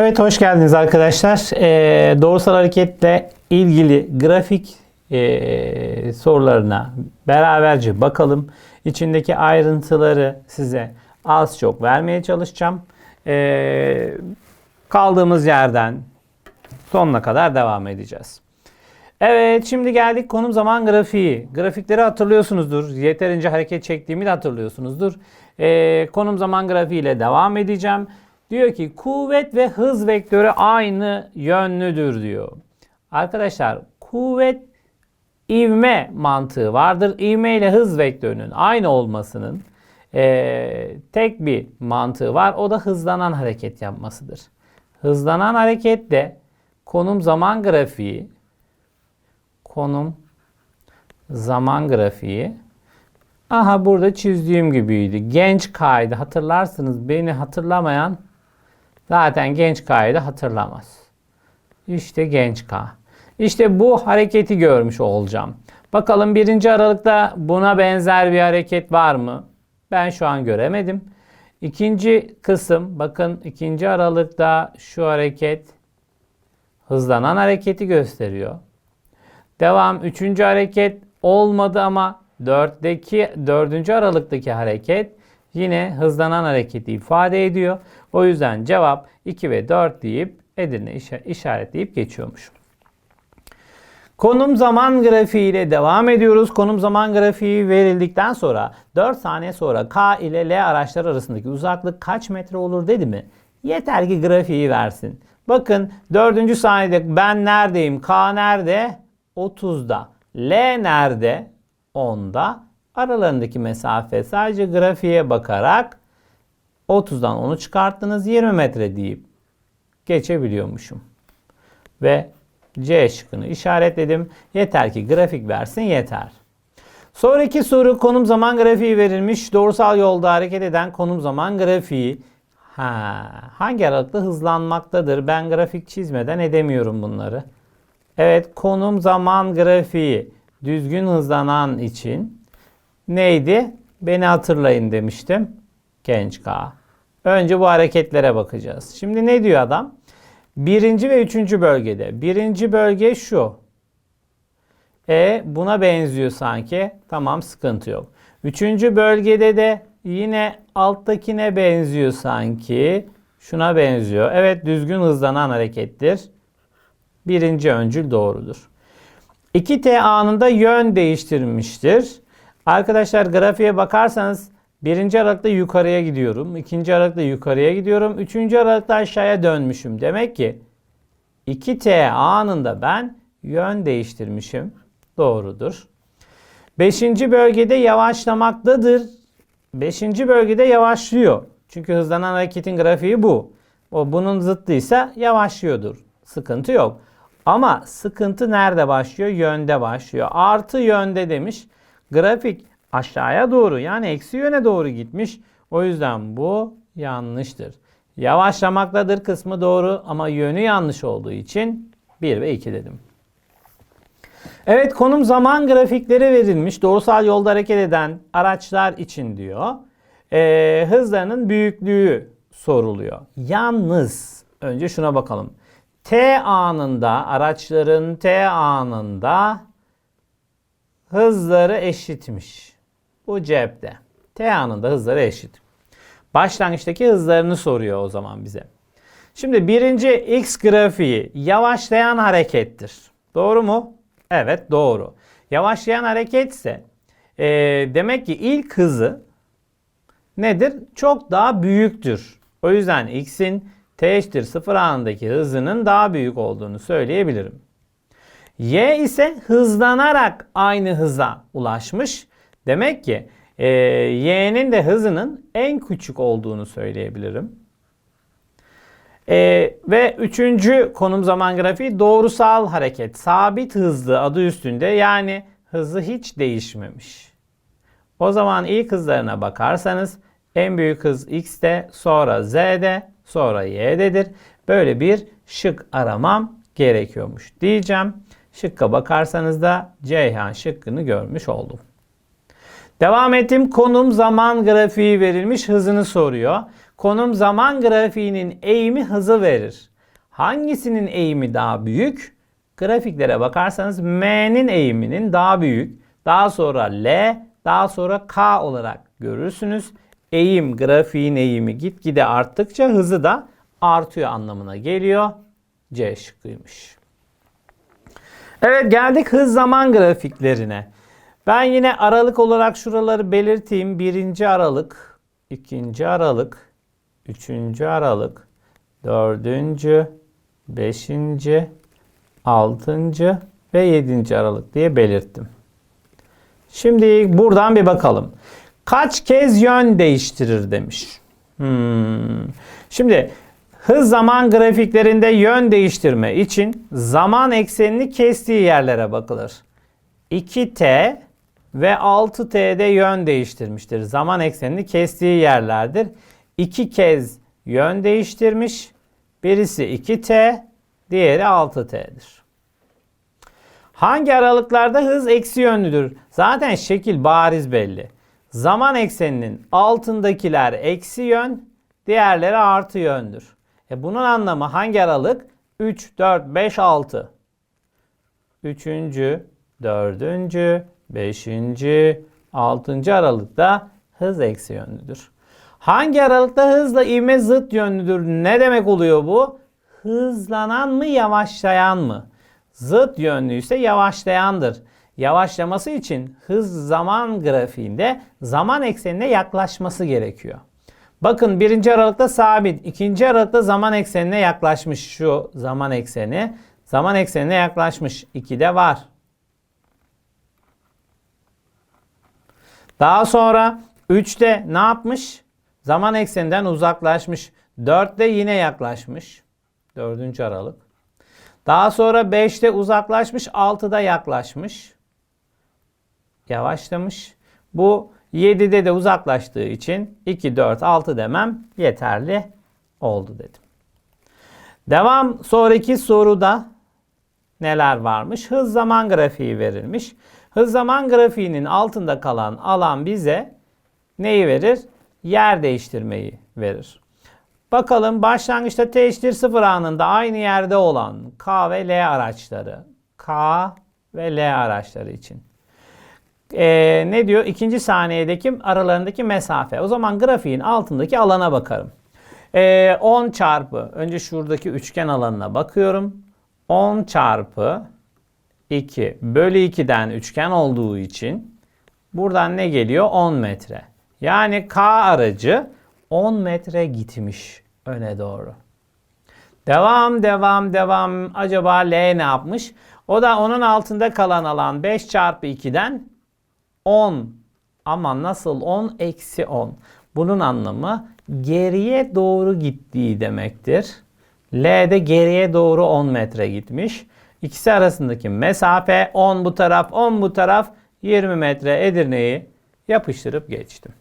Evet hoş geldiniz arkadaşlar. Ee, doğrusal hareketle ilgili grafik ee, sorularına beraberce bakalım. İçindeki ayrıntıları size az çok vermeye çalışacağım. Ee, kaldığımız yerden sonuna kadar devam edeceğiz. Evet şimdi geldik konum zaman grafiği. Grafikleri hatırlıyorsunuzdur. Yeterince hareket çektiğimi de hatırlıyorsunuzdur. Ee, konum zaman grafiği ile devam edeceğim. Diyor ki kuvvet ve hız vektörü aynı yönlüdür diyor. Arkadaşlar kuvvet ivme mantığı vardır. İvme ile hız vektörünün aynı olmasının eee, tek bir mantığı var. O da hızlanan hareket yapmasıdır. Hızlanan harekette konum zaman grafiği konum zaman grafiği aha burada çizdiğim gibiydi. Genç kaydı hatırlarsınız beni hatırlamayan zaten genç kaydı hatırlamaz. İşte genç K. İşte bu hareketi görmüş olacağım. Bakalım 1. Aralıkta buna benzer bir hareket var mı? Ben şu an göremedim. İkinci kısım bakın 2. Aralıkta şu hareket hızlanan hareketi gösteriyor. Devam 3. hareket olmadı ama 4'teki 4. aralıktaki hareket yine hızlanan hareketi ifade ediyor. O yüzden cevap 2 ve 4 deyip Edirne işa- işaretleyip geçiyormuşum. Konum zaman grafiği ile devam ediyoruz. Konum zaman grafiği verildikten sonra 4 saniye sonra K ile L araçları arasındaki uzaklık kaç metre olur dedi mi? Yeter ki grafiği versin. Bakın 4. saniyede ben neredeyim? K nerede? 30'da. L nerede? 10'da. Aralarındaki mesafe sadece grafiğe bakarak 30'dan 10'u çıkarttınız 20 metre deyip geçebiliyormuşum. Ve C şıkkını işaretledim. Yeter ki grafik versin yeter. Sonraki soru konum zaman grafiği verilmiş. Doğrusal yolda hareket eden konum zaman grafiği. Ha, hangi aralıkta hızlanmaktadır? Ben grafik çizmeden edemiyorum bunları. Evet konum zaman grafiği düzgün hızlanan için neydi? Beni hatırlayın demiştim. Genç K. Önce bu hareketlere bakacağız. Şimdi ne diyor adam? Birinci ve üçüncü bölgede. Birinci bölge şu. E buna benziyor sanki. Tamam sıkıntı yok. Üçüncü bölgede de yine alttakine benziyor sanki. Şuna benziyor. Evet düzgün hızlanan harekettir. Birinci öncül doğrudur. 2T anında yön değiştirmiştir. Arkadaşlar grafiğe bakarsanız birinci aralıkta yukarıya gidiyorum. ikinci aralıkta yukarıya gidiyorum. Üçüncü aralıkta aşağıya dönmüşüm. Demek ki 2T anında ben yön değiştirmişim. Doğrudur. Beşinci bölgede yavaşlamaktadır. Beşinci bölgede yavaşlıyor. Çünkü hızlanan hareketin grafiği bu. O bunun zıttıysa yavaşlıyordur. Sıkıntı yok. Ama sıkıntı nerede başlıyor? Yönde başlıyor. Artı yönde demiş. Grafik aşağıya doğru yani eksi yöne doğru gitmiş. O yüzden bu yanlıştır. Yavaşlamaktadır kısmı doğru ama yönü yanlış olduğu için 1 ve 2 dedim. Evet konum zaman grafikleri verilmiş. Doğrusal yolda hareket eden araçlar için diyor. Ee, hızlarının büyüklüğü soruluyor. Yalnız önce şuna bakalım. T anında araçların T anında hızları eşitmiş. Bu cepte. T anında hızları eşit. Başlangıçtaki hızlarını soruyor o zaman bize. Şimdi birinci X grafiği yavaşlayan harekettir. Doğru mu? Evet doğru. Yavaşlayan hareketse e, demek ki ilk hızı nedir? Çok daha büyüktür. O yüzden X'in T eşittir 0 anındaki hızının daha büyük olduğunu söyleyebilirim. Y ise hızlanarak aynı hıza ulaşmış. Demek ki e, Y'nin de hızının en küçük olduğunu söyleyebilirim. E, ve üçüncü konum zaman grafiği doğrusal hareket. Sabit hızlı adı üstünde yani hızı hiç değişmemiş. O zaman ilk hızlarına bakarsanız en büyük hız x'te, sonra z'de, sonra y'dedir. Böyle bir şık aramam gerekiyormuş diyeceğim. Şıkka bakarsanız da Ceyhan şıkkını görmüş oldum. Devam ettim. Konum zaman grafiği verilmiş hızını soruyor. konum zaman grafiğinin eğimi hızı verir. Hangisinin eğimi daha büyük? Grafiklere bakarsanız M'nin eğiminin daha büyük. Daha sonra L, daha sonra K olarak görürsünüz. Eğim, grafiğin eğimi gitgide arttıkça hızı da artıyor anlamına geliyor. C şıkkıymış. Evet geldik hız zaman grafiklerine. Ben yine aralık olarak şuraları belirteyim. Birinci aralık, ikinci aralık, üçüncü aralık, dördüncü, beşinci, altıncı ve yedinci aralık diye belirttim. Şimdi buradan bir bakalım. Kaç kez yön değiştirir demiş. Hmm. Şimdi hız zaman grafiklerinde yön değiştirme için zaman eksenini kestiği yerlere bakılır. 2t ve 6t'de yön değiştirmiştir. Zaman eksenini kestiği yerlerdir. İki kez yön değiştirmiş. Birisi 2t, diğeri 6t'dir. Hangi aralıklarda hız eksi yönlüdür? Zaten şekil bariz belli. Zaman ekseninin altındakiler eksi yön, diğerleri artı yöndür. E bunun anlamı hangi aralık? 3, 4, 5, 6. Üçüncü, dördüncü, beşinci, altıncı aralıkta hız eksi yönlüdür. Hangi aralıkta hızla ivme zıt yönlüdür? Ne demek oluyor bu? Hızlanan mı yavaşlayan mı? Zıt yönlü yavaşlayandır. Yavaşlaması için hız zaman grafiğinde zaman eksenine yaklaşması gerekiyor. Bakın birinci aralıkta sabit, ikinci aralıkta zaman eksenine yaklaşmış şu zaman ekseni. Zaman eksenine yaklaşmış. 2'de var. Daha sonra 3'te ne yapmış? Zaman ekseninden uzaklaşmış. 4'te yine yaklaşmış. 4. aralık. Daha sonra 5'te uzaklaşmış. 6'da yaklaşmış. Yavaşlamış. Bu 7'de de uzaklaştığı için 2, 4, 6 demem yeterli oldu dedim. Devam sonraki soruda neler varmış? Hız zaman grafiği verilmiş. Hız zaman grafiğinin altında kalan alan bize neyi verir? Yer değiştirmeyi verir. Bakalım başlangıçta t eşittir 0 anında aynı yerde olan K ve L araçları. K ve L araçları için. Ee, ne diyor? İkinci saniyedeki aralarındaki mesafe. O zaman grafiğin altındaki alana bakarım. Ee, 10 çarpı, önce şuradaki üçgen alanına bakıyorum. 10 çarpı 2 bölü 2'den üçgen olduğu için buradan ne geliyor? 10 metre. Yani K aracı 10 metre gitmiş öne doğru. Devam devam devam. Acaba L ne yapmış? O da onun altında kalan alan 5 çarpı 2'den 10. Ama nasıl 10? Eksi 10. Bunun anlamı geriye doğru gittiği demektir. L de geriye doğru 10 metre gitmiş. İkisi arasındaki mesafe 10 bu taraf 10 bu taraf 20 metre Edirne'yi yapıştırıp geçtim.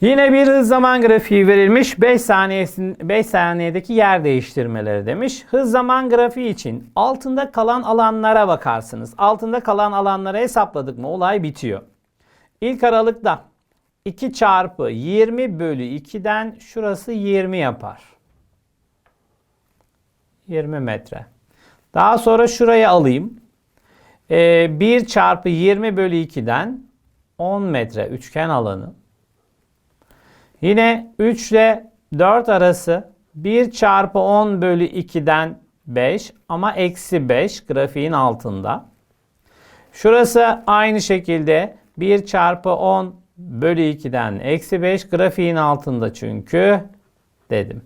Yine bir hız zaman grafiği verilmiş. 5 saniyesin 5 saniyedeki yer değiştirmeleri demiş. Hız zaman grafiği için altında kalan alanlara bakarsınız. Altında kalan alanları hesapladık mı olay bitiyor. İlk aralıkta 2 çarpı 20 bölü 2'den şurası 20 yapar. 20 metre. Daha sonra şurayı alayım. Ee, 1 çarpı 20 bölü 2'den 10 metre üçgen alanı. Yine 3 ile 4 arası 1 çarpı 10 bölü 2'den 5 ama eksi 5 grafiğin altında. Şurası aynı şekilde 1 çarpı 10 bölü 2'den eksi 5 grafiğin altında çünkü dedim.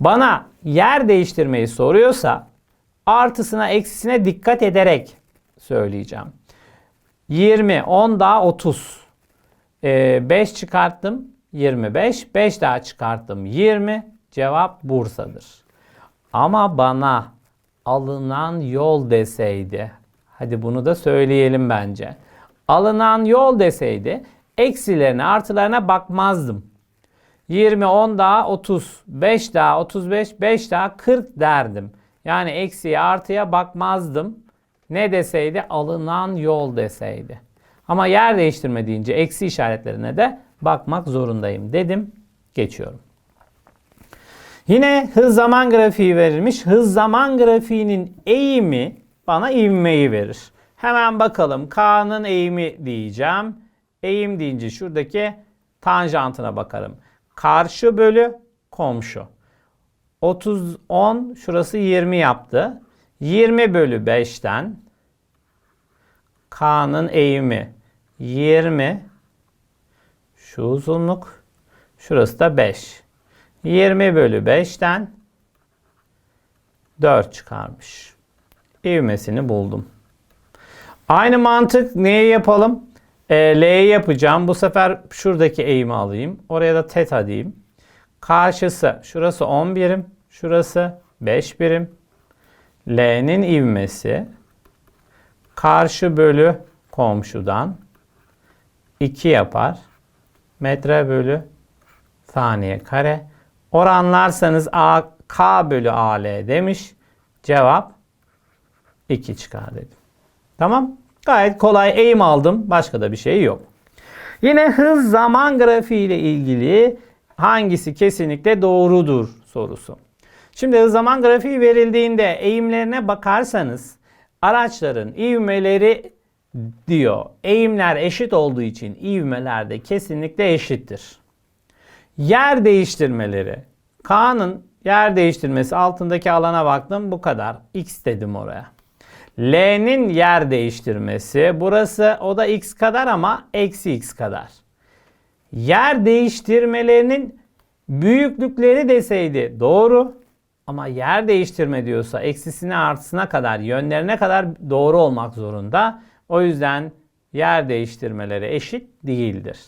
Bana yer değiştirmeyi soruyorsa artısına eksisine dikkat ederek söyleyeceğim. 20, 10 daha 30. Ee, 5 çıkarttım 25. 5 daha çıkarttım 20. Cevap Bursa'dır. Ama bana alınan yol deseydi. Hadi bunu da söyleyelim bence. Alınan yol deseydi eksilerine artılarına bakmazdım. 20, 10 daha 30, 5 daha 35, 5 daha 40 derdim. Yani eksiye artıya bakmazdım. Ne deseydi? Alınan yol deseydi. Ama yer değiştirme deyince eksi işaretlerine de bakmak zorundayım dedim. Geçiyorum. Yine hız zaman grafiği verilmiş. Hız zaman grafiğinin eğimi bana ivmeyi verir. Hemen bakalım. K'nın eğimi diyeceğim. Eğim deyince şuradaki tanjantına bakarım. Karşı bölü komşu. 30, 10, şurası 20 yaptı. 20 bölü 5'ten K'nın eğimi 20 şu uzunluk şurası da 5. 20 bölü 5'ten 4 çıkarmış. İvmesini buldum. Aynı mantık neye yapalım? E, L'ye yapacağım. Bu sefer şuradaki eğimi alayım. Oraya da teta diyeyim. Karşısı şurası 10 birim. Şurası 5 birim. L'nin ivmesi karşı bölü komşudan 2 yapar. Metre bölü saniye kare. Oranlarsanız A, K bölü AL demiş. Cevap 2 çıkar dedim. Tamam. Gayet kolay eğim aldım. Başka da bir şey yok. Yine hız zaman grafiği ile ilgili hangisi kesinlikle doğrudur sorusu. Şimdi zaman grafiği verildiğinde eğimlerine bakarsanız araçların ivmeleri diyor. Eğimler eşit olduğu için ivmeler de kesinlikle eşittir. Yer değiştirmeleri. K'nın yer değiştirmesi altındaki alana baktım bu kadar. X dedim oraya. L'nin yer değiştirmesi. Burası o da x kadar ama eksi x kadar. Yer değiştirmelerinin büyüklükleri deseydi doğru. Ama yer değiştirme diyorsa eksisine artısına kadar yönlerine kadar doğru olmak zorunda. O yüzden yer değiştirmeleri eşit değildir.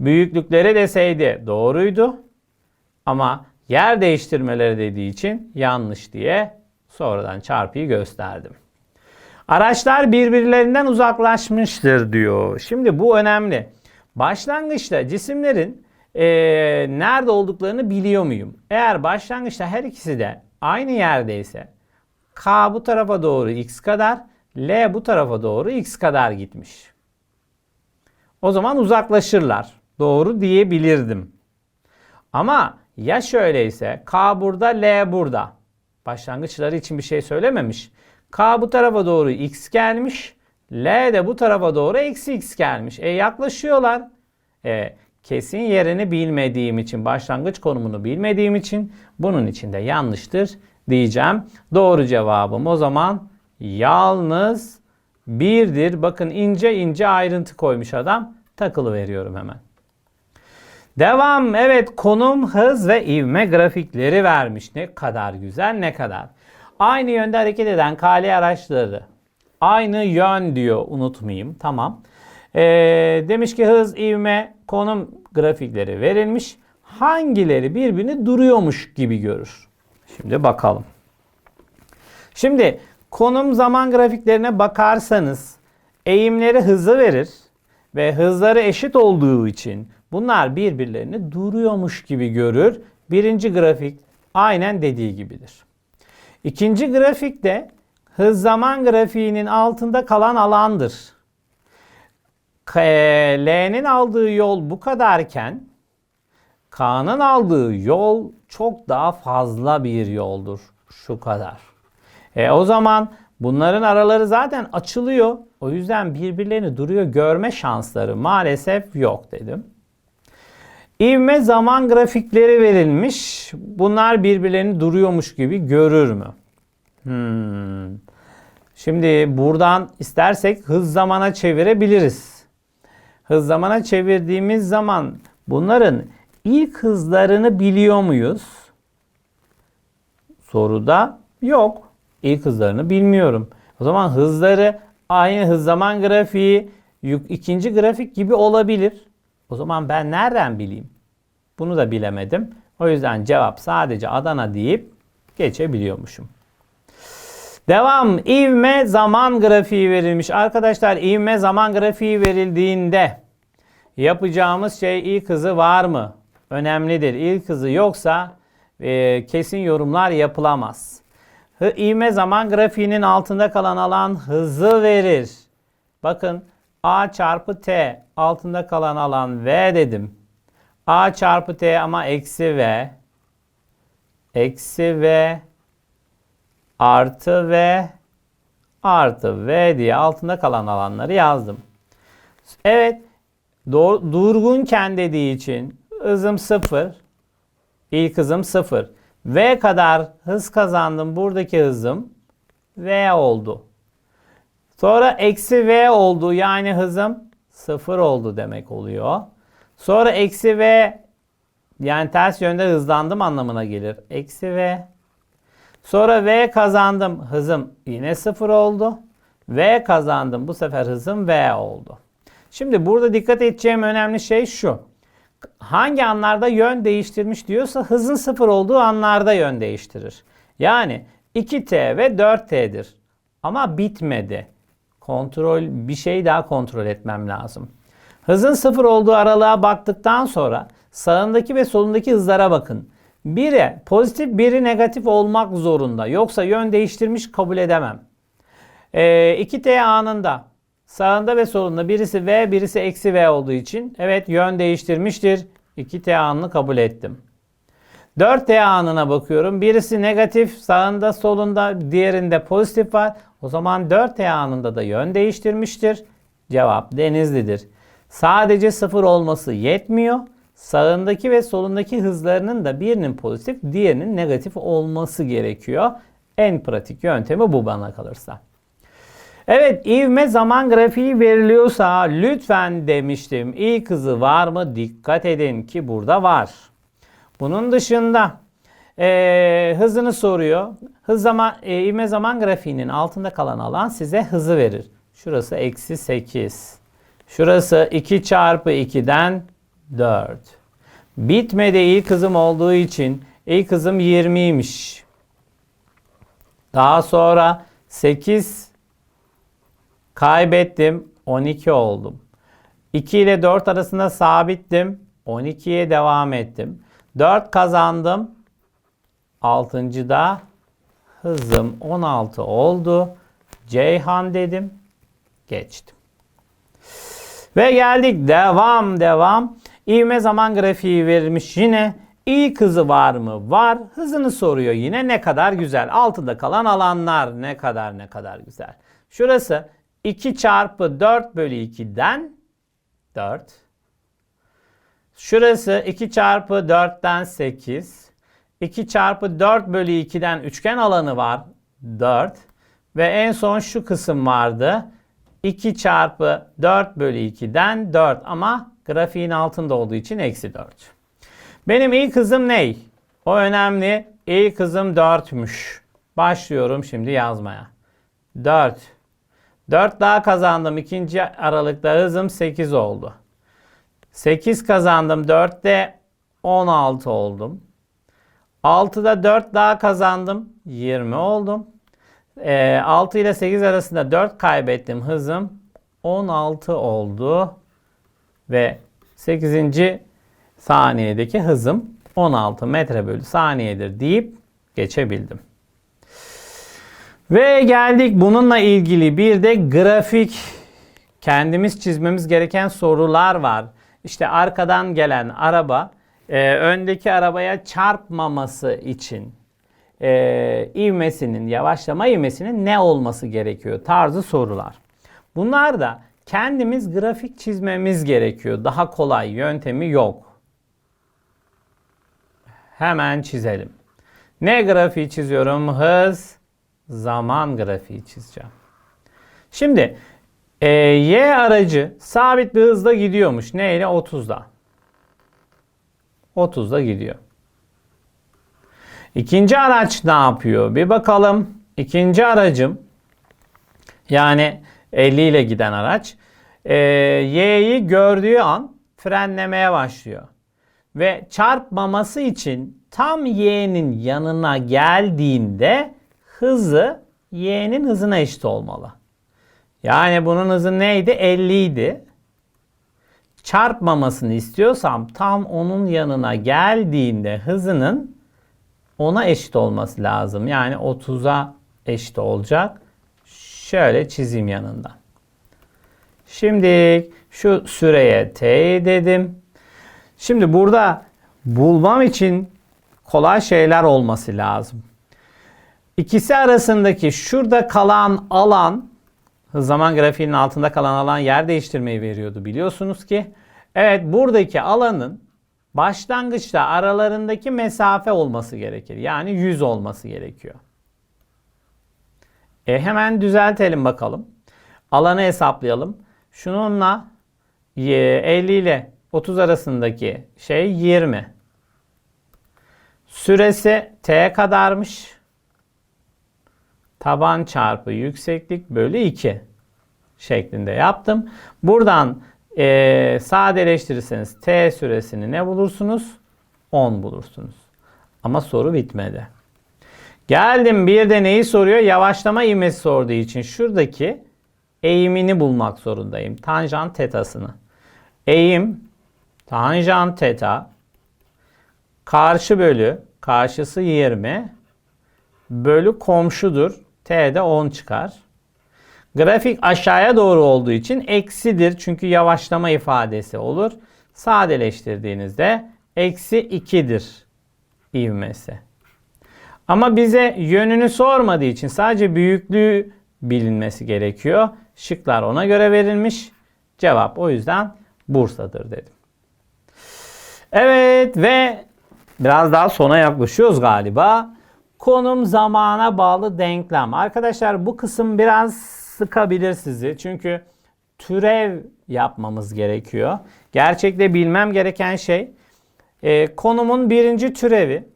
Büyüklükleri deseydi doğruydu. Ama yer değiştirmeleri dediği için yanlış diye sonradan çarpıyı gösterdim. Araçlar birbirlerinden uzaklaşmıştır diyor. Şimdi bu önemli. Başlangıçta cisimlerin e, nerede olduklarını biliyor muyum? Eğer başlangıçta her ikisi de aynı yerdeyse K bu tarafa doğru x kadar, L bu tarafa doğru x kadar gitmiş. O zaman uzaklaşırlar. Doğru diyebilirdim. Ama ya şöyleyse K burada, L burada. Başlangıçları için bir şey söylememiş. K bu tarafa doğru x gelmiş. L de bu tarafa doğru eksi x gelmiş. E yaklaşıyorlar. E, kesin yerini bilmediğim için, başlangıç konumunu bilmediğim için bunun için de yanlıştır diyeceğim. Doğru cevabım o zaman yalnız birdir. Bakın ince ince ayrıntı koymuş adam. Takılı veriyorum hemen. Devam. Evet konum, hız ve ivme grafikleri vermiş. Ne kadar güzel ne kadar. Aynı yönde hareket eden kale araçları. Aynı yön diyor unutmayayım. Tamam. Ee, demiş ki hız, ivme, konum grafikleri verilmiş. Hangileri birbirini duruyormuş gibi görür? Şimdi bakalım. Şimdi konum zaman grafiklerine bakarsanız eğimleri hızı verir ve hızları eşit olduğu için bunlar birbirlerini duruyormuş gibi görür. Birinci grafik aynen dediği gibidir. İkinci grafik de hız zaman grafiğinin altında kalan alandır. L'nin aldığı yol bu kadarken K'nın aldığı yol çok daha fazla bir yoldur. Şu kadar. E, o zaman bunların araları zaten açılıyor. O yüzden birbirlerini duruyor görme şansları maalesef yok dedim. İvme zaman grafikleri verilmiş. Bunlar birbirlerini duruyormuş gibi görür mü? Hmm. Şimdi buradan istersek hız zamana çevirebiliriz. Hız zamana çevirdiğimiz zaman bunların ilk hızlarını biliyor muyuz? Soruda yok. İlk hızlarını bilmiyorum. O zaman hızları aynı hız zaman grafiği ikinci grafik gibi olabilir. O zaman ben nereden bileyim? Bunu da bilemedim. O yüzden cevap sadece Adana deyip geçebiliyormuşum. Devam. İvme zaman grafiği verilmiş. Arkadaşlar ivme zaman grafiği verildiğinde yapacağımız şey ilk hızı var mı? Önemlidir. İlk hızı yoksa e, kesin yorumlar yapılamaz. Hı, ivme zaman grafiğinin altında kalan alan hızı verir. Bakın A çarpı T altında kalan alan V dedim. A çarpı T ama eksi V eksi V artı V artı V diye altında kalan alanları yazdım. Evet. Durgunken dediği için hızım 0. İlk hızım 0. V kadar hız kazandım. Buradaki hızım V oldu. Sonra eksi V oldu. Yani hızım 0 oldu demek oluyor. Sonra eksi V yani ters yönde hızlandım anlamına gelir. Eksi V. Sonra V kazandım. Hızım yine 0 oldu. V kazandım. Bu sefer hızım V oldu. Şimdi burada dikkat edeceğim önemli şey şu. Hangi anlarda yön değiştirmiş diyorsa hızın 0 olduğu anlarda yön değiştirir. Yani 2T ve 4T'dir. Ama bitmedi. Kontrol bir şey daha kontrol etmem lazım. Hızın 0 olduğu aralığa baktıktan sonra sağındaki ve solundaki hızlara bakın. Biri pozitif biri negatif olmak zorunda. Yoksa yön değiştirmiş kabul edemem. Ee, 2T anında sağında ve solunda birisi V birisi eksi V olduğu için evet yön değiştirmiştir. 2T anını kabul ettim. 4T anına bakıyorum. Birisi negatif sağında solunda diğerinde pozitif var. O zaman 4T anında da yön değiştirmiştir. Cevap Denizli'dir. Sadece sıfır olması yetmiyor. Sağındaki ve solundaki hızlarının da birinin pozitif, diğerinin negatif olması gerekiyor. En pratik yöntemi bu bana kalırsa. Evet ivme zaman grafiği veriliyorsa lütfen demiştim. İlk hızı var mı? Dikkat edin ki burada var. Bunun dışında e, hızını soruyor. Hız zaman, e, ivme zaman grafiğinin altında kalan alan size hızı verir. Şurası eksi 8. Şurası 2 çarpı 2'den 4. Bitmedi ilk hızım olduğu için ilk hızım 20'ymiş. Daha sonra 8 kaybettim 12 oldum. 2 ile 4 arasında sabittim. 12'ye devam ettim. 4 kazandım. 6. da hızım 16 oldu. Ceyhan dedim. Geçtim. Ve geldik devam devam. İvme zaman grafiği verilmiş yine. İlk hızı var mı? Var. Hızını soruyor yine. Ne kadar güzel. Altında kalan alanlar ne kadar ne kadar güzel. Şurası 2 çarpı 4 bölü 2'den 4. Şurası 2 çarpı 4'ten 8. 2 çarpı 4 bölü 2'den üçgen alanı var. 4. Ve en son şu kısım vardı. 2 çarpı 4 bölü 2'den 4 ama grafiğin altında olduğu için eksi 4. Benim ilk hızım ne? O önemli. İlk hızım 4'müş. Başlıyorum şimdi yazmaya. 4. 4 daha kazandım. İkinci aralıkta hızım 8 oldu. 8 kazandım. 4'te 16 oldum. 6'da 4 daha kazandım. 20 oldum. E, 6 ile 8 arasında 4 kaybettim. Hızım 16 oldu. Ve 8. saniyedeki hızım 16 metre bölü saniyedir deyip geçebildim. Ve geldik bununla ilgili bir de grafik kendimiz çizmemiz gereken sorular var. İşte arkadan gelen araba e, öndeki arabaya çarpmaması için e, ivmesinin, yavaşlama ivmesinin ne olması gerekiyor tarzı sorular. Bunlar da kendimiz grafik çizmemiz gerekiyor. Daha kolay yöntemi yok. Hemen çizelim. Ne grafiği çiziyorum? Hız, zaman grafiği çizeceğim. Şimdi e, Y aracı sabit bir hızla gidiyormuş. Neyle? 30'da. 30'da gidiyor. İkinci araç ne yapıyor? Bir bakalım. İkinci aracım yani 50 ile giden araç e, Y'yi gördüğü an frenlemeye başlıyor. Ve çarpmaması için tam Y'nin yanına geldiğinde hızı Y'nin hızına eşit olmalı. Yani bunun hızı neydi? 50 idi. Çarpmamasını istiyorsam tam onun yanına geldiğinde hızının ona eşit olması lazım. Yani 30'a eşit olacak. Şöyle çizeyim yanından. Şimdi şu süreye t dedim. Şimdi burada bulmam için kolay şeyler olması lazım. İkisi arasındaki şurada kalan alan zaman grafiğinin altında kalan alan yer değiştirmeyi veriyordu biliyorsunuz ki. Evet buradaki alanın başlangıçta aralarındaki mesafe olması gerekir. Yani 100 olması gerekiyor. E hemen düzeltelim bakalım. Alanı hesaplayalım. Şununla e, 50 ile 30 arasındaki şey 20. Süresi t kadarmış. Taban çarpı yükseklik bölü 2 şeklinde yaptım. Buradan e, sadeleştirirseniz t süresini ne bulursunuz? 10 bulursunuz. Ama soru bitmedi. Geldim bir de neyi soruyor? Yavaşlama ivmesi sorduğu için şuradaki eğimini bulmak zorundayım. Tanjant tetasını. Eğim tanjant teta karşı bölü karşısı 20 bölü komşudur. T'de 10 çıkar. Grafik aşağıya doğru olduğu için eksidir. Çünkü yavaşlama ifadesi olur. Sadeleştirdiğinizde eksi 2'dir ivmesi. Ama bize yönünü sormadığı için sadece büyüklüğü bilinmesi gerekiyor. Şıklar ona göre verilmiş. Cevap o yüzden Bursa'dır dedim. Evet ve biraz daha sona yaklaşıyoruz galiba. Konum zamana bağlı denklem. Arkadaşlar bu kısım biraz sıkabilir sizi. Çünkü türev yapmamız gerekiyor. Gerçekte bilmem gereken şey e, konumun birinci türevi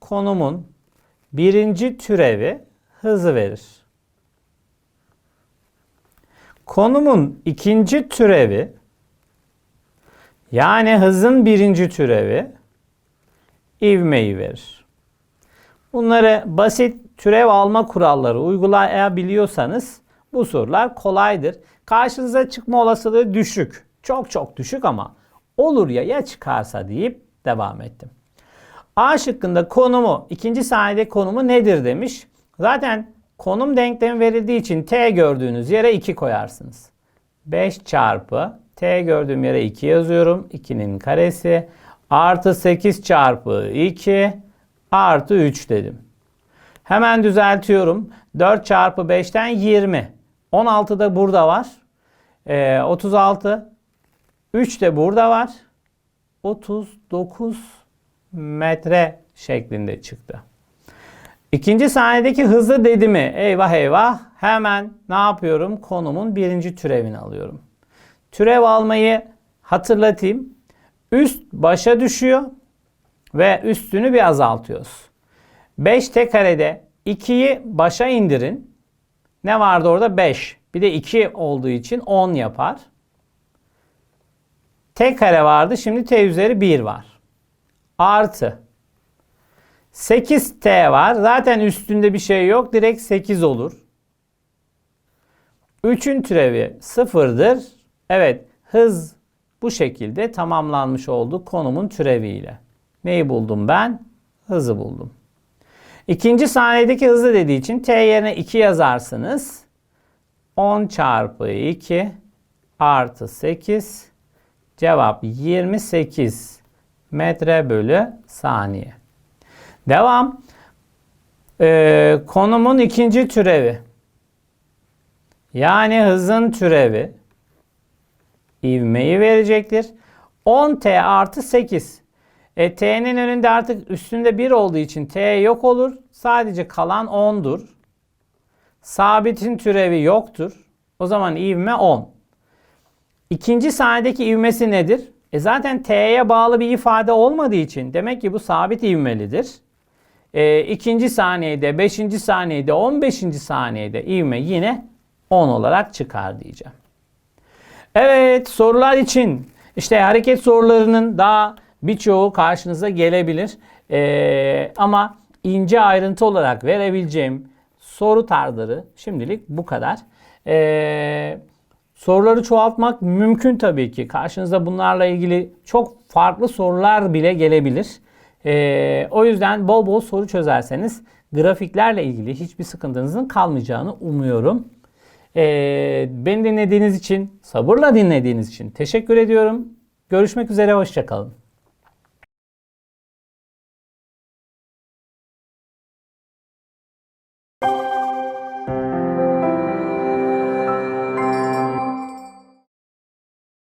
konumun birinci türevi hızı verir. Konumun ikinci türevi yani hızın birinci türevi ivmeyi verir. Bunları basit türev alma kuralları uygulayabiliyorsanız bu sorular kolaydır. Karşınıza çıkma olasılığı düşük. Çok çok düşük ama olur ya ya çıkarsa deyip devam ettim. A şıkkında konumu, ikinci saniyede konumu nedir demiş. Zaten konum denklemi verildiği için t gördüğünüz yere 2 koyarsınız. 5 çarpı t gördüğüm yere 2 yazıyorum. 2'nin karesi artı 8 çarpı 2 artı 3 dedim. Hemen düzeltiyorum. 4 çarpı 5'ten 20. 16 da burada var. Ee, 36. 3 de burada var. 39 metre şeklinde çıktı. İkinci saniyedeki hızı dedi mi? Eyvah eyvah. Hemen ne yapıyorum? Konumun birinci türevini alıyorum. Türev almayı hatırlatayım. Üst başa düşüyor ve üstünü bir azaltıyoruz. 5 t karede 2'yi başa indirin. Ne vardı orada? 5. Bir de 2 olduğu için 10 yapar. T kare vardı. Şimdi t üzeri 1 var. Artı 8t var. Zaten üstünde bir şey yok. Direkt 8 olur. 3'ün türevi 0'dır. Evet hız bu şekilde tamamlanmış oldu konumun türeviyle. Neyi buldum ben? Hızı buldum. İkinci saniyedeki hızı dediği için t yerine 2 yazarsınız. 10 çarpı 2 artı 8 cevap 28 metre bölü saniye. Devam. Ee, konumun ikinci türevi. Yani hızın türevi ivmeyi verecektir. 10t artı 8. E, t'nin önünde artık üstünde 1 olduğu için t yok olur. Sadece kalan 10'dur. Sabitin türevi yoktur. O zaman ivme 10. İkinci saniyedeki ivmesi nedir? E zaten t'ye bağlı bir ifade olmadığı için demek ki bu sabit ivmelidir. E, ikinci saniyede, beşinci saniyede, on beşinci saniyede ivme yine 10 olarak çıkar diyeceğim. Evet sorular için işte hareket sorularının daha birçoğu karşınıza gelebilir. Ee, ama ince ayrıntı olarak verebileceğim soru tarzları şimdilik bu kadar. Ee, soruları çoğaltmak mümkün tabii ki. Karşınıza bunlarla ilgili çok farklı sorular bile gelebilir. Ee, o yüzden bol bol soru çözerseniz grafiklerle ilgili hiçbir sıkıntınızın kalmayacağını umuyorum. Ee, beni dinlediğiniz için, sabırla dinlediğiniz için teşekkür ediyorum. Görüşmek üzere, hoşçakalın.